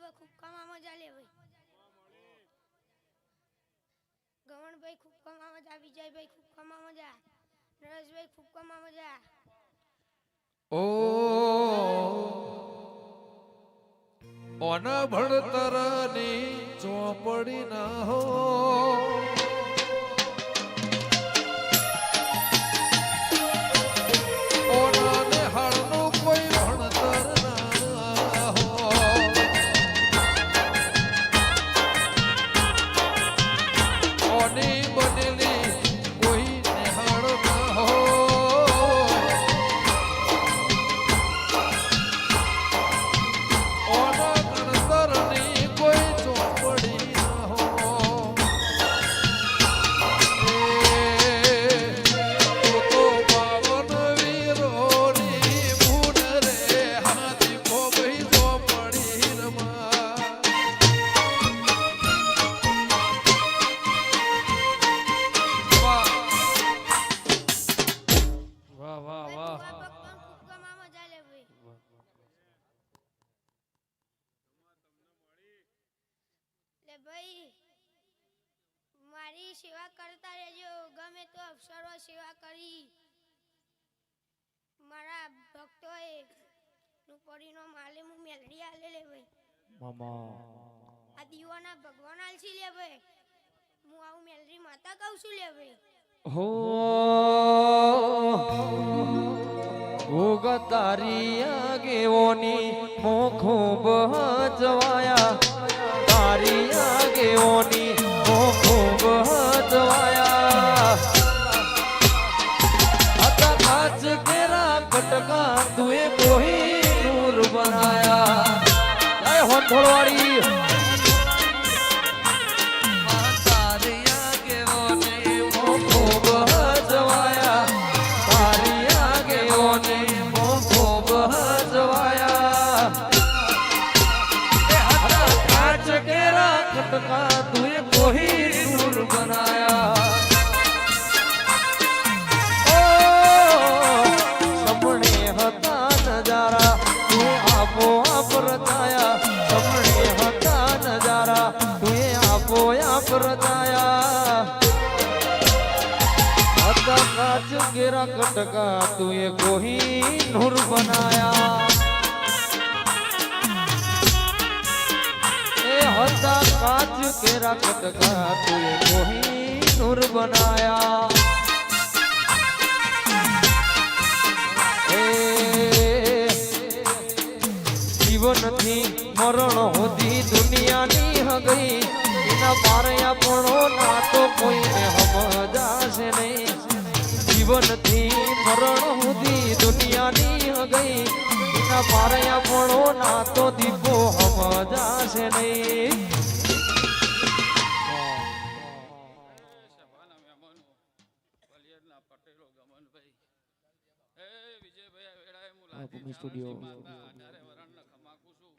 રાઠોડભાઈ ખૂબ કમામાં મજા આલે ભાઈ. ગમણભાઈ ખૂબ કમામાં મજા વિજયભાઈ ખૂબ કમામાં જા નરેશભાઈ ખૂબ કમા મજા ઓ ઓના ભણતરની ચોપડી ના હો. સેવા કરી. મારા ભક્તોએ નું પરિણામ આલે હું મેલડી આલે લે ભાઈ મામા. આ દીવાના ભગવાન આલસી લે ભાઈ હું આવું મેલડી માતા કહું છું લે ભાઈ હો ભોગ તારી આગેઓની મોખો બહજવાયા તારી આગેઓની મોખો બહજવાયા કટકા તુએ કોહી નૂર બનાયા. જય હોંઠોળવાળી ગેરા કટકા તું કોઈ નૂર બનાયા એ હતા કાચ કેરા કટકા તું કોઈ નૂર બનાયા જીવનથી મરણ હોતી દુનિયાની હગઈ એના પારયા પણો ના તો કોઈને સમજાશે નહીં જીવનથી મરણ હોતી દુનિયાની ગઈ. એના પારયા પણો ના તો દીપો સમજાશે નહીં. સભાના મહેમાનો વલિયરના પટેલો ગમનભાઈ એ વિજયભાઈ આ વેળાએ હું હા, લાઠી ભૂમિ સ્ટુડિયો. ચારણસી માતા અઢારે વરણને ખમાકું છું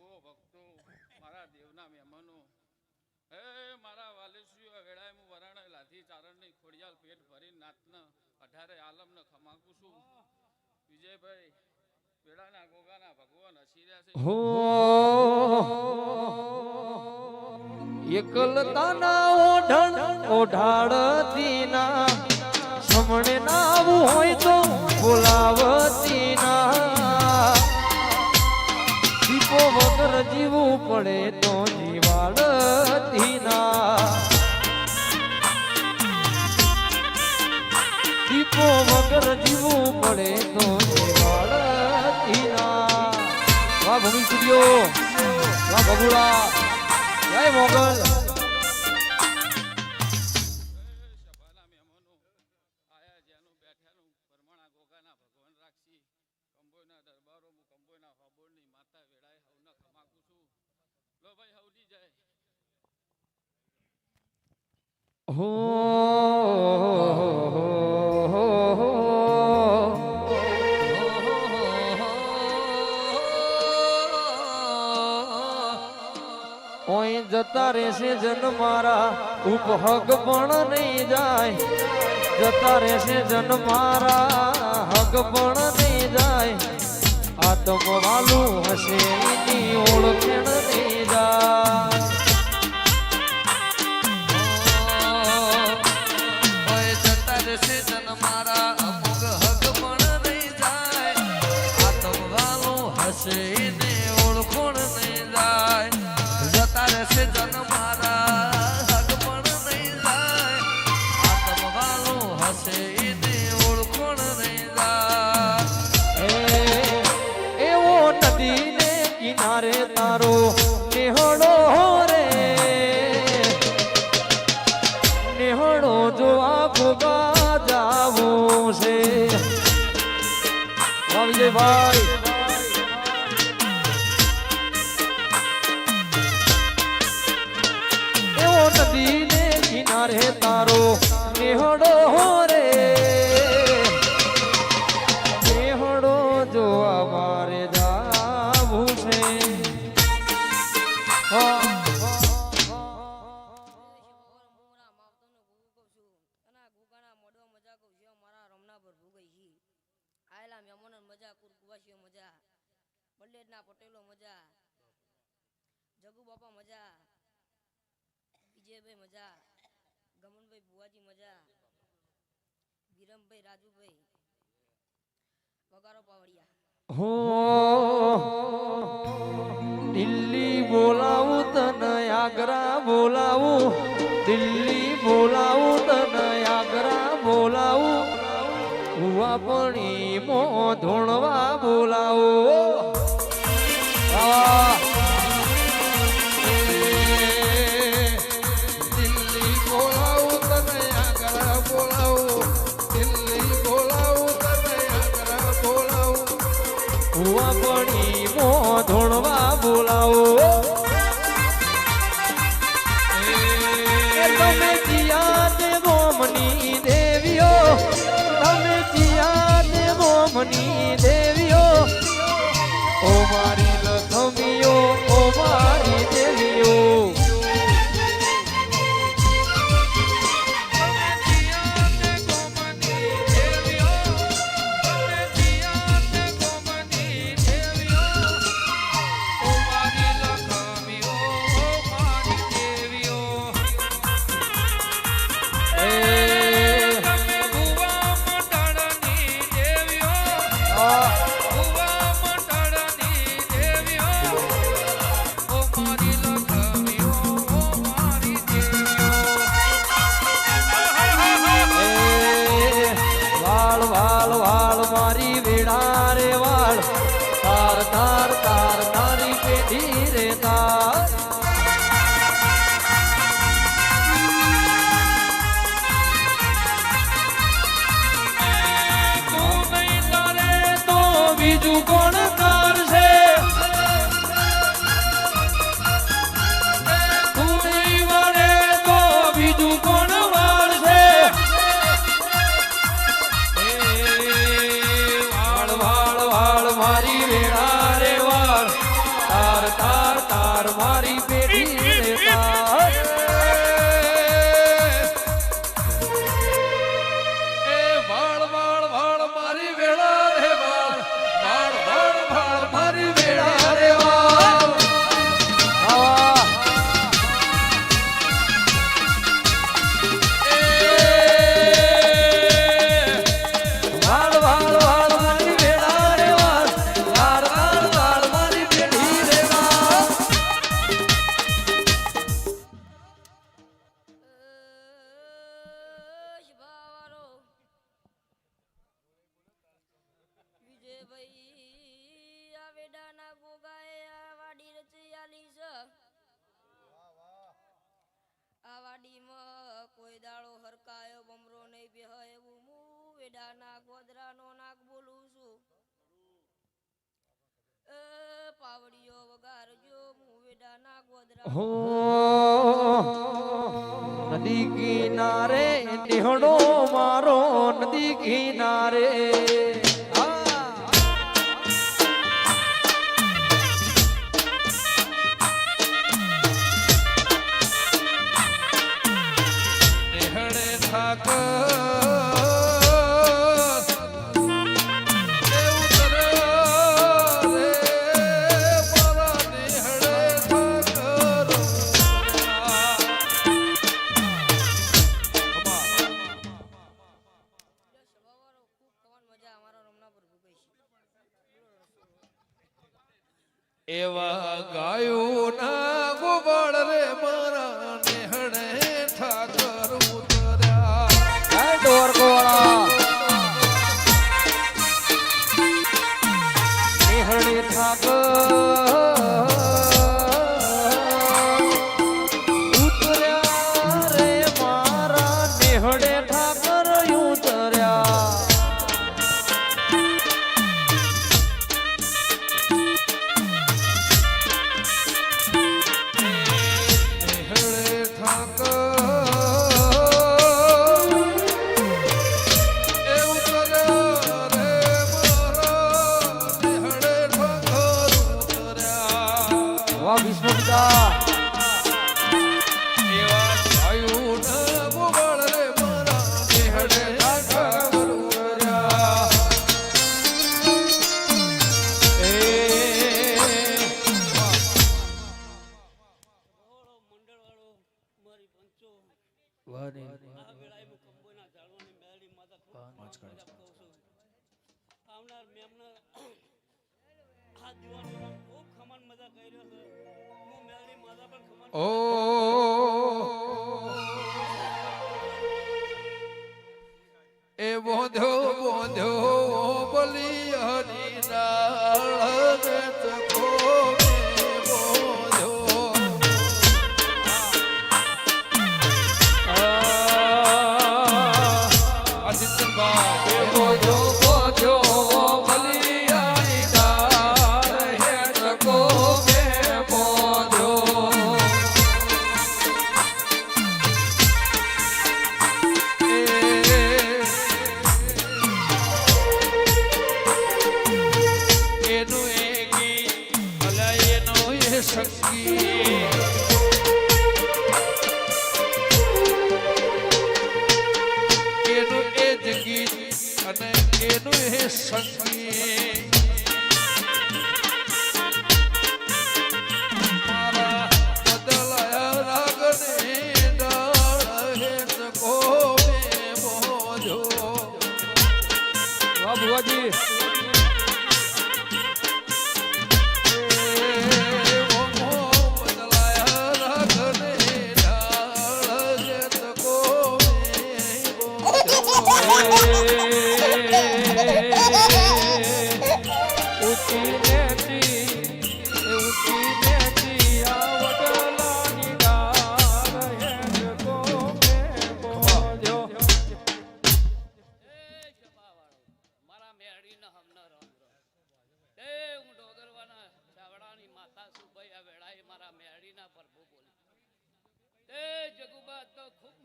ઓ ભક્તો મારા દેવના મહેમાનો હે મારા વાલેશ્રીઓ આ વેળાએ હું લાઠી ચારણની ખોડિયાલ પેટ ભરી નાતને અઢારે આલમને ખમાકું છું. વિજયભાઈ, પેડાના ગોગાના ભગવાન હસી છે. હો! એકલતાના ઓઢણ ઓઢાડતી ના સમણે નાવું હોય તો બોલાવતી ના દીપો વગર જીવવું પડે તો જીવાડતી ના દીપો વગર જીવવું પડે તો વાહ ભૂમિ સ્ટુડિયો વાહ બગુડા જય મોગલ. સભાના જતા રહેશે જન મારા. ઉપહગ પણ નહીં જાય. જતા રહેશે જન મારા. હગ પણ નહીં જાય. આતમ વાલું હશે, એની ઓળખેણ નહીં જાય. Say છે મારા હગ પણ નહીં જાય. આતમ વાલો હશે એને ઓળખણ નહીં જાય. તારો નેહડો રે. નેહડો જોવા ભોગા જાવું છે. ભાઈ જગુ બાપા, મજા. વિજયભાઈ, મજા. ગમનભાઈ બુવાજી મજા. વિરમભાઈ, રાજુભાઈ. વગારો પાવડિયા. હો, દિલ્હી બોલાવું તને, આગ્રા બોલાવું. દિલ્હી બોલાવું તને, આગ્રા બોલાવું. હુવા પણી મો ધોણવા બોલાવો. આવા. હુવા પડી મો ધોણવા બોલાવો. આ વાડીમાં કોઈ દાડો હરકાયો બમરો નહીં બેહ એવું હું વેડાના ગોદરાનો નાક બોલું છું. પાવડીઓ વગારજો હું વેડાના ગોદરા હો નદી કિનારે ટેહડો મારો નદી કિનારે. গো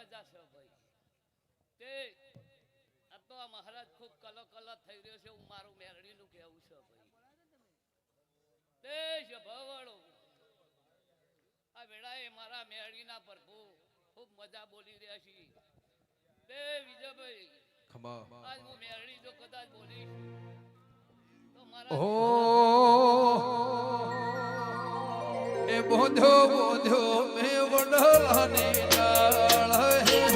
મજા છે ભાઈ. તે આ તો આ મહારાજ ખૂબ કલો કલો થઈ રહ્યો છે હું મારું મેળડીનું કહેવું છે ભાઈ. તે શભાવાળો આ વેળાએ મારા મેળીના પ્રભુ ખૂબ મજા બોલી રહ્યા છે તે વિજયભાઈ આજ હું મેરણી જો કદાચ બોલીશ તો મારા એ બોધો બોધો મેં વડલાની ડાળ હે.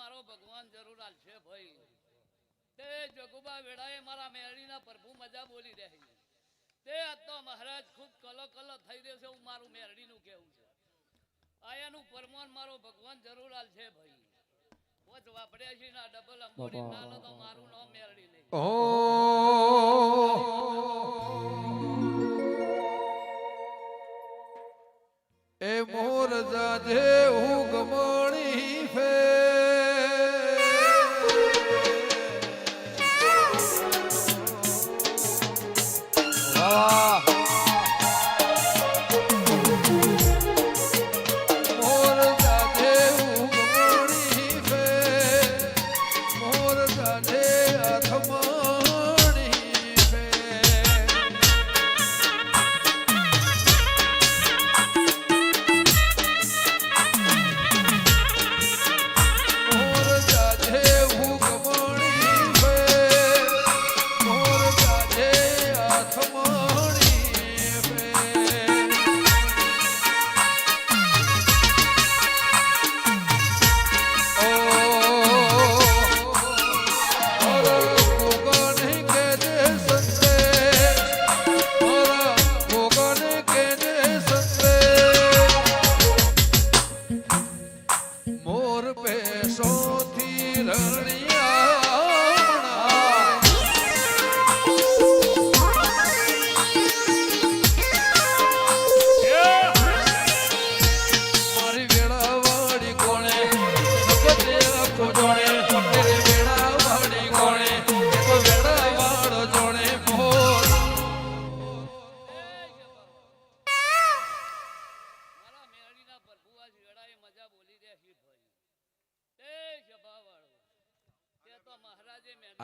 મારો ભગવાન જરૂર આલશે ભાઈ. તે જગુબા વેળાએ મારા મેળીના પ્રભુ મજા બોલી રહી. તે આ તો મહારાજ ખૂબ કલો કલો થઈ રહ્યો છે હું મારું મેરડીનું કહેવું છે. આયાનું પરમાન મારો ભગવાન જરૂર આલશે ભાઈ. વચ વાપડ્યા છે ના ડબલ અંબોડી ના તો મારું નામ મેરડી નહીં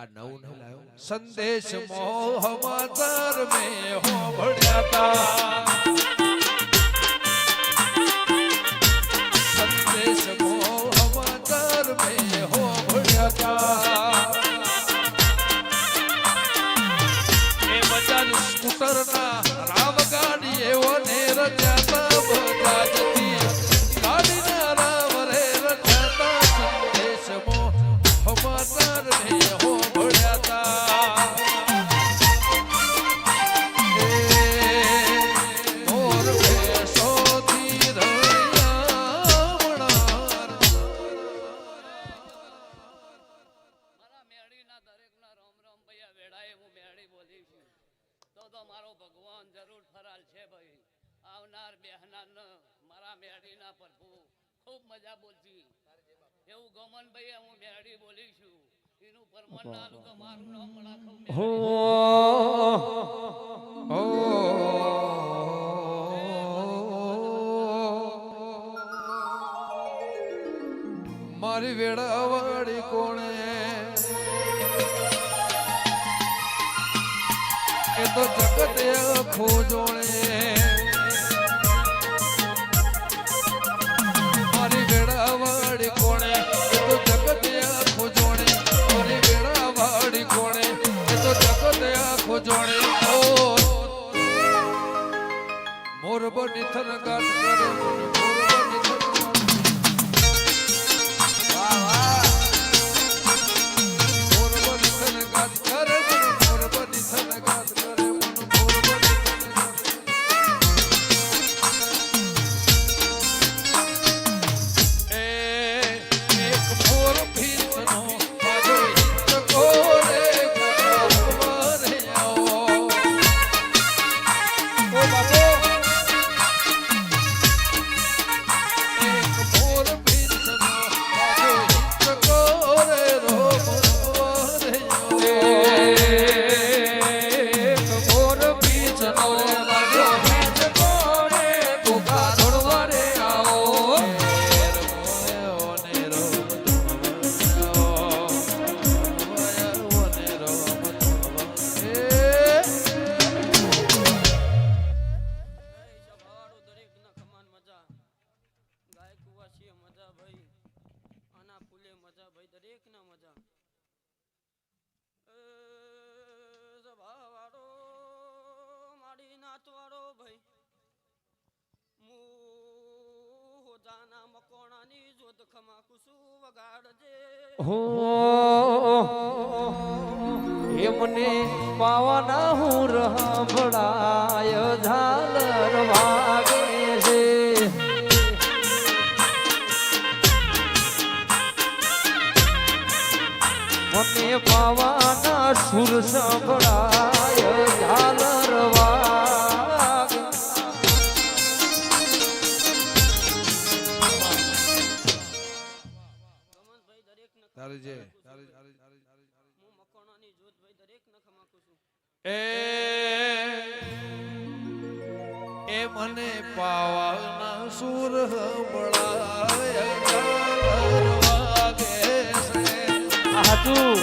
નવું નવું સંદેશ મોહ માતર મેં હો ભણ્યા હો હો મારી વેળાવાળી કોણે? એ તો જગત ખોજોણે જોડે મોર બની થરગાટ કરે મોર મને પાવાના સુર સંભળાય ઝાલરવા તારે જે એ એ મને પાવાના સુર સંભળાય હતું.